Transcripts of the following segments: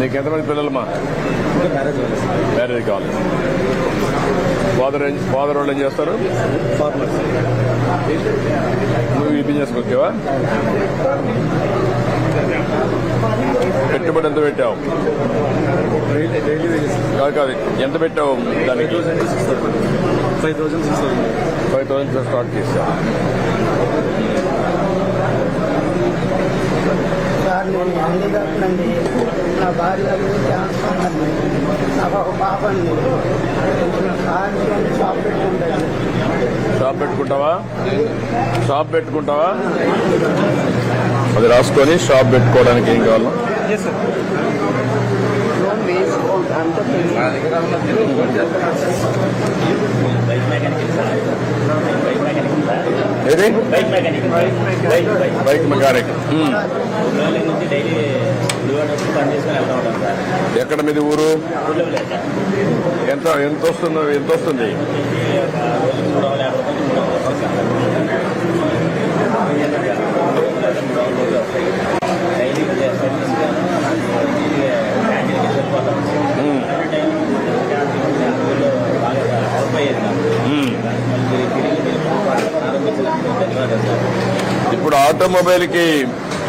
నీకు ఎంతమంది పిల్లలమ్మా? మ్యారేజ్ కావాలి. ఫాదర్ ఫాదర్ వాళ్ళు ఏం చేస్తారు? నువ్వు ఈ బిజినెస్ ఓకేవా పెట్టుబడి ఎంత పెట్టావు? డైలీ కాదు కాదు ఎంత పెట్టావు ఫైవ్ దానికి thousand six five thousand six five thousand start చేసావు సార్ నేను హ్యాండిక్యాప్నండి నా భార్య క్యాన్సర్ అండి నాకు ఒక పాప అండి సార్ షాప్ పెట్టుకుంటాను షాప్ పెట్టుకుంటావా? షాప్ పెట్టుకుంటావా? అది రాసుకొని షాప్ పెట్టుకోవడానికి ఏం కావాలా? Bike mechanic. Bike mechanic. ఎక్కడ మీది ఊరు ఎంత ఎంత వస్తుందో ఎంత వస్తుంది ఇప్పుడు ఆటోమొబైల్కి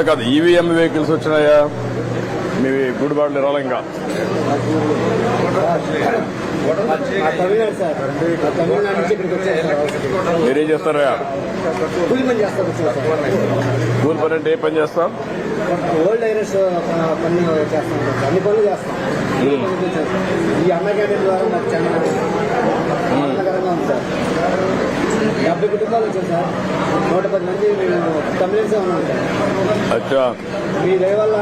కాదు కాదు ఈవీఎం వెహికల్స్ వచ్చినాయా? మీ గుడిబాట్లు రాలే ఇంకా మీరేం చేస్తారా? కూలి పని అంటే ఏ పని చేస్తాం? ఓల్డ్ ఐరస్ పని చేస్తాను సార్ అన్ని పనులు చేస్తాం. అన్ని పనులు చేస్తాం. ఈ అన్న ద్వారా మాకు చాలా ఆనందకరంగా ఉంది సార్. డెబ్బై కుటుంబాలు వచ్చాయి సార్. నూట పది మంది మేము తమిళన్సే ఉన్నాం సార్. మీ దయ వల్ల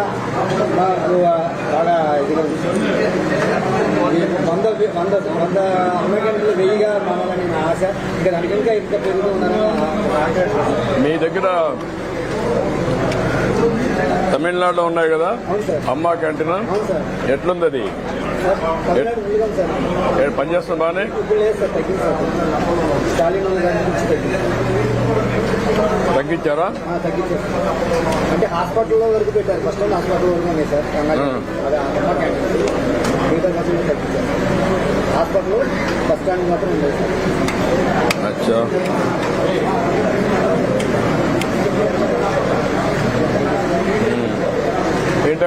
మాకు బాగా. ఈ వంద వంద వంద అమెరికన్లు వెయ్యిగా మారాలని నా ఆశ. ఇంకా దానికి ఇంకా ఇంకా పెరుగుతూ ఉందని ఆశ. మీ దగ్గర తమిళనాడులో ఉన్నాయి కదా? అమ్మా క్యాంటీన్? ఎట్లుంది అది సార్ తమిళనాడు ఉంది కదా సార్. ఏ పని చేస్తుంది బాగానే తగ్గించారా? అంటే హాస్పిటల్లో వరకు పెట్టారు. ఫస్ట్ హాస్పిటల్ వరకు సార్. మిగతా తగ్గించారు. హాస్పిటల్ బస్ స్టాండ్ మాత్రం ఉండేది సార్. అచ్చా.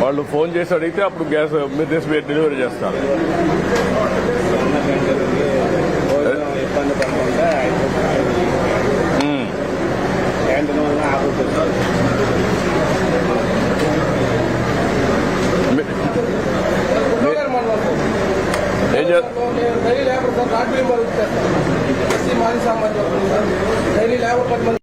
వాళ్ళు ఫోన్ చేసి అడిగితే అప్పుడు గ్యాస్ మీరు తీసి మీరు డెలివరీ చేస్తారు. ఇబ్బంది పడకుండా మ్మ్. క్యాంటీన్ వల్ల ఆపుతుంది మీ- ఏం చే daily labour sir not bill చేస్తాను ఎస్సీ మాజీ సామాన్య డైలీ లేబర్ పది మంది